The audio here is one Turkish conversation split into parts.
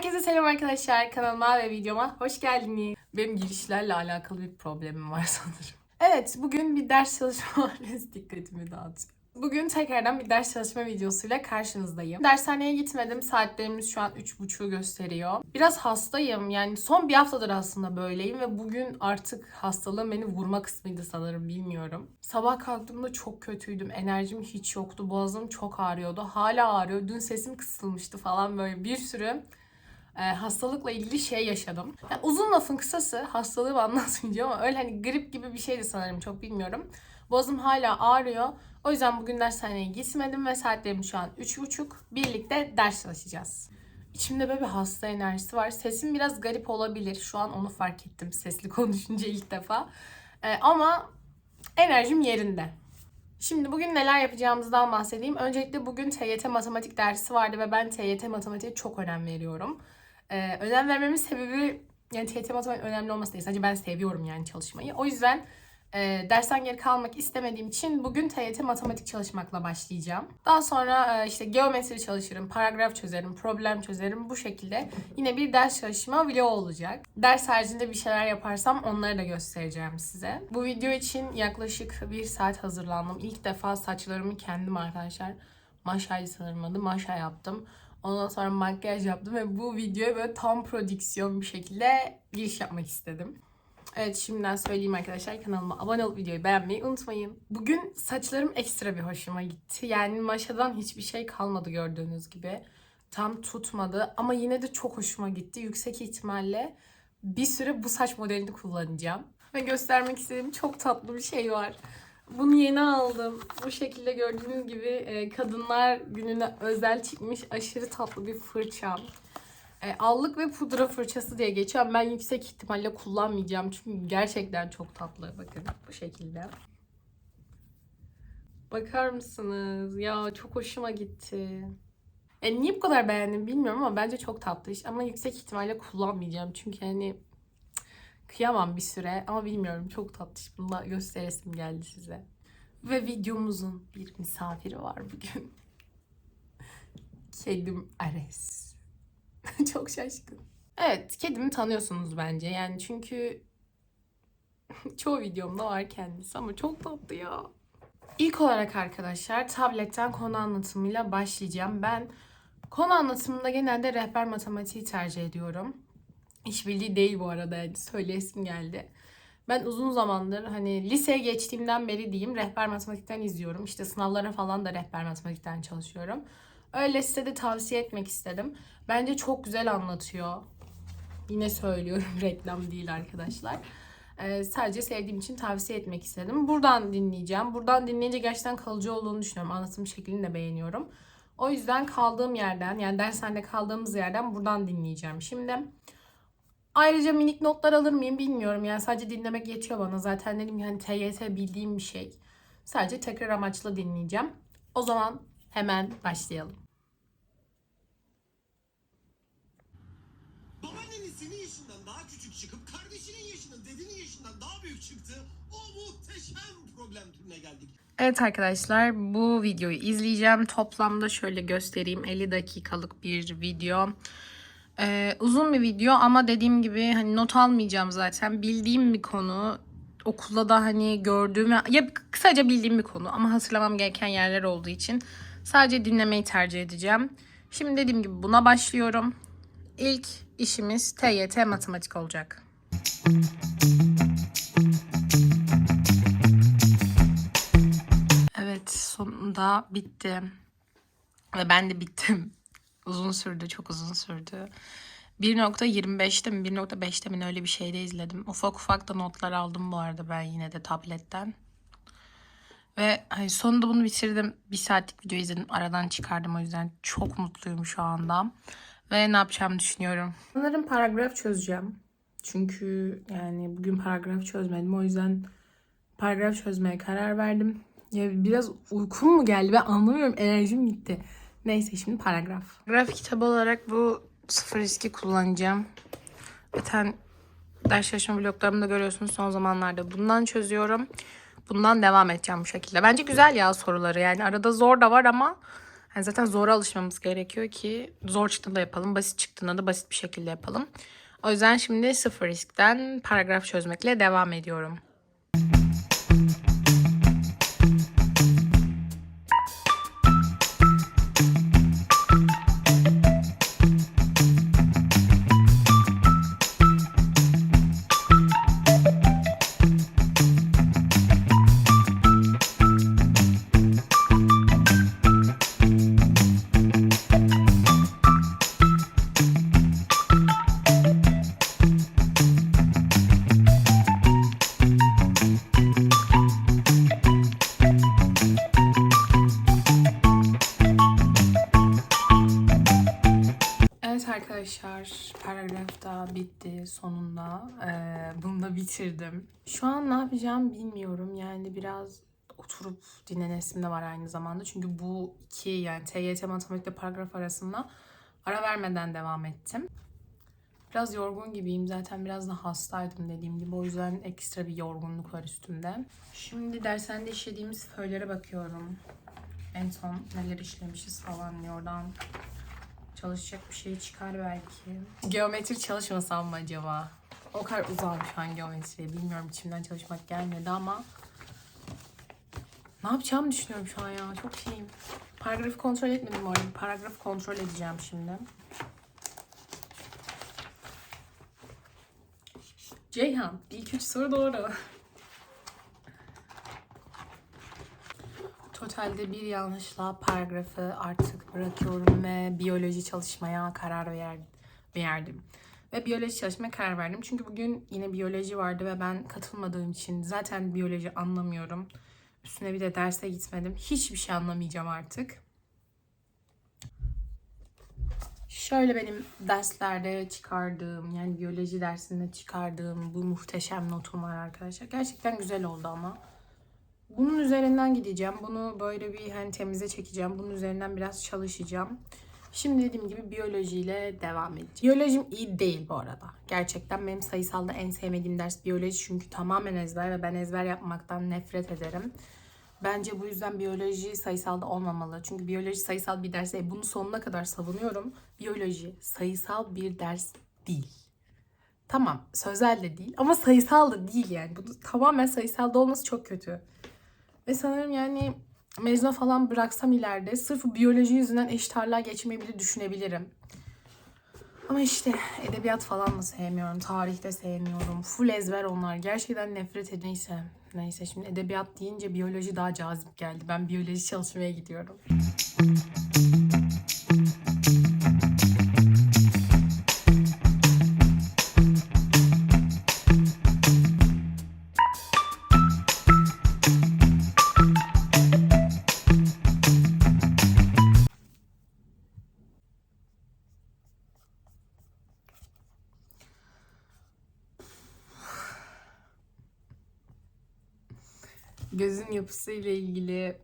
Herkese selam arkadaşlar. Kanalıma ve videoma hoş geldiniz. Benim girişlerle alakalı bir problemim var sanırım. Evet, bugün bir ders çalışma var. dikkatimi dağıtıyor. Bugün tekrardan bir ders çalışma videosuyla karşınızdayım. Dershaneye gitmedim. Saatlerimiz şu an 3.30'u gösteriyor. Biraz hastayım. Yani son bir haftadır aslında böyleyim ve bugün artık hastalığım beni vurma kısmıydı sanırım bilmiyorum. Sabah kalktığımda çok kötüydüm. Enerjim hiç yoktu. Boğazım çok ağrıyordu. Hala ağrıyor. Dün sesim kısılmıştı falan böyle bir sürü e, hastalıkla ilgili şey yaşadım. Yani uzun lafın kısası hastalığımı anlatmayacağım ama öyle hani grip gibi bir şeydi sanırım çok bilmiyorum. Boğazım hala ağrıyor. O yüzden bugün dershaneye gitmedim ve saatlerim şu an 3.30. Birlikte ders çalışacağız. İçimde böyle bir hasta enerjisi var. Sesim biraz garip olabilir. Şu an onu fark ettim sesli konuşunca ilk defa. E, ama enerjim yerinde. Şimdi bugün neler yapacağımızdan bahsedeyim. Öncelikle bugün TYT matematik dersi vardı ve ben TYT matematiğe çok önem veriyorum. Ee, önem vermemin sebebi yani TYT matematik önemli olması değil. Sadece ben seviyorum yani çalışmayı. O yüzden e, dersten geri kalmak istemediğim için bugün TYT matematik çalışmakla başlayacağım. Daha sonra e, işte geometri çalışırım, paragraf çözerim, problem çözerim. Bu şekilde yine bir ders çalışma vlogu olacak. Ders haricinde bir şeyler yaparsam onları da göstereceğim size. Bu video için yaklaşık bir saat hazırlandım. İlk defa saçlarımı kendim arkadaşlar maşayı sanırım adı maşa yaptım. Ondan sonra makyaj yaptım ve bu videoya böyle tam prodüksiyon bir şekilde giriş yapmak istedim. Evet şimdiden söyleyeyim arkadaşlar kanalıma abone olup videoyu beğenmeyi unutmayın. Bugün saçlarım ekstra bir hoşuma gitti. Yani maşadan hiçbir şey kalmadı gördüğünüz gibi. Tam tutmadı ama yine de çok hoşuma gitti. Yüksek ihtimalle bir süre bu saç modelini kullanacağım. Ve göstermek istediğim çok tatlı bir şey var. Bunu yeni aldım. Bu şekilde gördüğünüz gibi e, kadınlar gününe özel çıkmış aşırı tatlı bir fırçam. E, allık ve pudra fırçası diye geçiyor. Ben yüksek ihtimalle kullanmayacağım. Çünkü gerçekten çok tatlı. Bakın bu şekilde. Bakar mısınız? Ya çok hoşuma gitti. E, niye bu kadar beğendim bilmiyorum ama bence çok tatlı. Ama yüksek ihtimalle kullanmayacağım. Çünkü hani kıyamam bir süre. Ama bilmiyorum çok tatlı iş. Bunu da gösteresim geldi size. Ve videomuzun bir misafiri var bugün. Kedim Ares. Çok şaşkın. Evet, kedimi tanıyorsunuz bence. Yani çünkü çoğu videomda var kendisi ama çok tatlı ya. İlk olarak arkadaşlar tabletten konu anlatımıyla başlayacağım. Ben konu anlatımında genelde rehber matematiği tercih ediyorum. İşbirliği değil bu arada yani söyleyesim geldi. Ben uzun zamandır hani liseye geçtiğimden beri diyeyim rehber matematikten izliyorum. İşte sınavlara falan da rehber matematikten çalışıyorum. Öyle size de tavsiye etmek istedim. Bence çok güzel anlatıyor. Yine söylüyorum reklam değil arkadaşlar. Ee, sadece sevdiğim için tavsiye etmek istedim. Buradan dinleyeceğim. Buradan dinleyince gerçekten kalıcı olduğunu düşünüyorum. Anlatım şeklini de beğeniyorum. O yüzden kaldığım yerden yani dershanede kaldığımız yerden buradan dinleyeceğim. Şimdi ayrıca minik notlar alır mıyım bilmiyorum. Yani sadece dinlemek yetiyor bana. Zaten dedim yani TYT bildiğim bir şey. Sadece tekrar amaçlı dinleyeceğim. O zaman hemen başlayalım. Babaannen senin yaşından daha küçük çıkıp kardeşinin yaşının dedenin yaşından daha büyük çıktı. O muhteşem problem türüne geldik. Evet arkadaşlar bu videoyu izleyeceğim. Toplamda şöyle göstereyim 50 dakikalık bir video. Ee, uzun bir video ama dediğim gibi hani not almayacağım zaten. Bildiğim bir konu. Okulda da hani gördüğüm ya kısaca bildiğim bir konu ama hatırlamam gereken yerler olduğu için sadece dinlemeyi tercih edeceğim. Şimdi dediğim gibi buna başlıyorum. İlk işimiz TYT matematik olacak. Evet sonunda bitti. Ve ben de bittim. Uzun sürdü, çok uzun sürdü. 1.25'te mi 1.5'te mi öyle bir şeyde izledim. Ufak ufak da notlar aldım bu arada ben yine de tabletten. Ve hani sonunda bunu bitirdim. Bir saatlik video izledim. Aradan çıkardım o yüzden çok mutluyum şu anda. Ve ne yapacağımı düşünüyorum. Sanırım paragraf çözeceğim. Çünkü yani bugün paragraf çözmedim. O yüzden paragraf çözmeye karar verdim. Ya biraz uykum mu geldi? Ben anlamıyorum. Enerjim gitti. Neyse şimdi paragraf. Paragraf kitabı olarak bu sıfır riski kullanacağım. Zaten ders çalışma bloklarımda görüyorsunuz son zamanlarda bundan çözüyorum. Bundan devam edeceğim bu şekilde. Bence güzel ya soruları. Yani arada zor da var ama Yani zaten zora alışmamız gerekiyor ki zor çıktığında yapalım, basit çıktığında da basit bir şekilde yapalım. O yüzden şimdi sıfır riskten paragraf çözmekle devam ediyorum. Bitirdim. Şu an ne yapacağım bilmiyorum. Yani biraz oturup dinlenesim de var aynı zamanda. Çünkü bu iki yani TYT matematikle paragraf arasında ara vermeden devam ettim. Biraz yorgun gibiyim. Zaten biraz da hastaydım dediğim gibi. O yüzden ekstra bir yorgunluk var üstümde. Şimdi dershanede işlediğimiz föylere bakıyorum. En son neler işlemişiz falan diye oradan çalışacak bir şey çıkar belki. Geometri çalışmasam mı acaba? O kadar uzağım şu an geometriye. Bilmiyorum içimden çalışmak gelmedi ama ne yapacağımı düşünüyorum şu an ya. Çok şeyim. Paragrafı kontrol etmedim. Bir Paragrafı kontrol edeceğim şimdi. Ceyhan, ilk üç soru doğru. Totalde bir yanlışla paragrafı artık bırakıyorum ve biyoloji çalışmaya karar ver, verdim. Ve biyoloji çalışmaya karar verdim. Çünkü bugün yine biyoloji vardı ve ben katılmadığım için zaten biyoloji anlamıyorum. Üstüne bir de derse gitmedim. Hiçbir şey anlamayacağım artık. Şöyle benim derslerde çıkardığım yani biyoloji dersinde çıkardığım bu muhteşem notum var arkadaşlar. Gerçekten güzel oldu ama. Bunun üzerinden gideceğim. Bunu böyle bir hani temize çekeceğim. Bunun üzerinden biraz çalışacağım. Şimdi dediğim gibi biyolojiyle devam edeceğim. Biyolojim iyi değil bu arada. Gerçekten benim sayısalda en sevmediğim ders biyoloji çünkü tamamen ezber ve ben ezber yapmaktan nefret ederim. Bence bu yüzden biyoloji sayısalda olmamalı. Çünkü biyoloji sayısal bir ders değil. Bunu sonuna kadar savunuyorum. Biyoloji sayısal bir ders değil. Tamam sözel de değil ama sayısal da değil yani. Bu tamamen sayısalda olması çok kötü. Ve sanırım yani mezuna falan bıraksam ileride sırf biyoloji yüzünden eşit ağırlığa geçmeyi bile düşünebilirim. Ama işte edebiyat falan da sevmiyorum. Tarih de sevmiyorum. Full ezber onlar. Gerçekten nefret. Neyse. Neyse şimdi edebiyat deyince biyoloji daha cazip geldi. Ben biyoloji çalışmaya gidiyorum. Gözün yapısı ile ilgili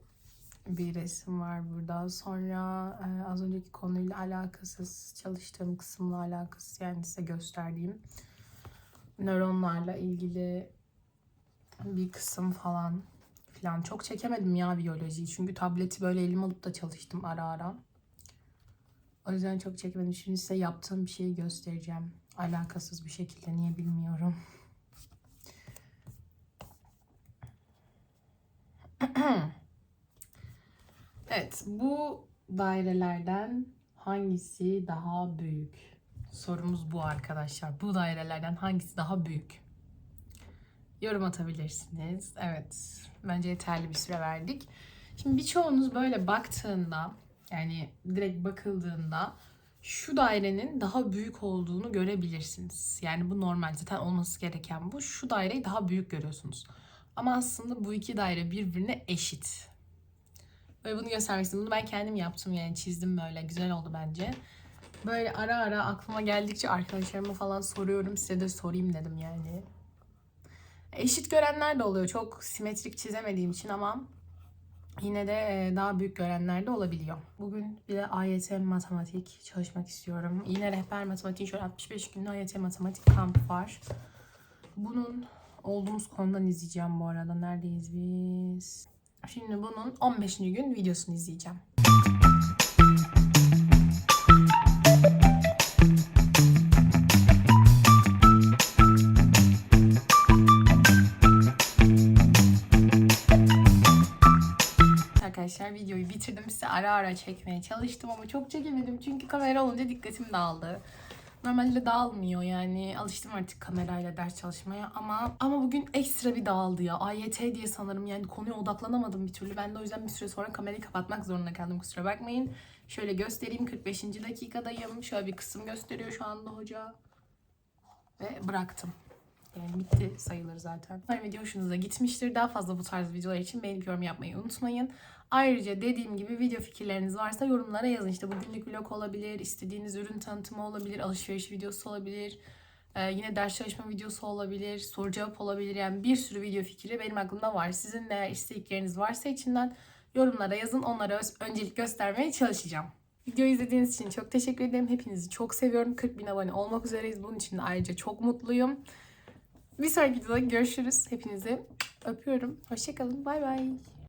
bir resim var burada. Sonra e, az önceki konuyla alakasız, çalıştığım kısımla alakasız yani size gösterdiğim nöronlarla ilgili bir kısım falan filan. Çok çekemedim ya biyolojiyi. Çünkü tableti böyle elime alıp da çalıştım ara ara. O yüzden çok çekemedim. Şimdi size yaptığım bir şeyi göstereceğim. Alakasız bir şekilde. Niye bilmiyorum. Evet, bu dairelerden hangisi daha büyük? Sorumuz bu arkadaşlar. Bu dairelerden hangisi daha büyük? Yorum atabilirsiniz. Evet, bence yeterli bir süre verdik. Şimdi birçoğunuz böyle baktığında, yani direkt bakıldığında şu dairenin daha büyük olduğunu görebilirsiniz. Yani bu normal, zaten olması gereken bu. Şu daireyi daha büyük görüyorsunuz. Ama aslında bu iki daire birbirine eşit. Böyle bunu göstermek istedim. Bunu ben kendim yaptım yani çizdim böyle. Güzel oldu bence. Böyle ara ara aklıma geldikçe arkadaşlarıma falan soruyorum. Size de sorayım dedim yani. Eşit görenler de oluyor. Çok simetrik çizemediğim için ama yine de e, daha büyük görenler de olabiliyor. Bugün bir de AYT matematik çalışmak istiyorum. Yine rehber matematik şöyle 65 günlük AYT matematik kampı var. Bunun olduğumuz konudan izleyeceğim bu arada. Neredeyiz biz? Şimdi bunun 15. gün videosunu izleyeceğim. arkadaşlar videoyu bitirdim. Size ara ara çekmeye çalıştım ama çok çekemedim. Çünkü kamera olunca dikkatim dağıldı. Normalde dağılmıyor yani. Alıştım artık kamerayla ders çalışmaya ama ama bugün ekstra bir dağıldı ya. AYT diye sanırım yani konuya odaklanamadım bir türlü. Ben de o yüzden bir süre sonra kamerayı kapatmak zorunda kaldım. Kusura bakmayın. Şöyle göstereyim 45. dakikadayım. Şöyle bir kısım gösteriyor şu anda hoca. Ve bıraktım. Yani bitti sayılır zaten. Umarım video hoşunuza gitmiştir. Daha fazla bu tarz videolar için beğenip yorum yapmayı unutmayın. Ayrıca dediğim gibi video fikirleriniz varsa yorumlara yazın. İşte bugünlük vlog olabilir, istediğiniz ürün tanıtımı olabilir, alışveriş videosu olabilir. Ee, yine ders çalışma videosu olabilir, soru cevap olabilir. Yani bir sürü video fikri benim aklımda var. Sizin de eğer istedikleriniz varsa içinden yorumlara yazın. Onlara öncelik göstermeye çalışacağım. Videoyu izlediğiniz için çok teşekkür ederim. Hepinizi çok seviyorum. 40 bin abone olmak üzereyiz. Bunun için de ayrıca çok mutluyum. Bir sonraki videoda görüşürüz. Hepinizi öpüyorum. Hoşçakalın. Bay bay.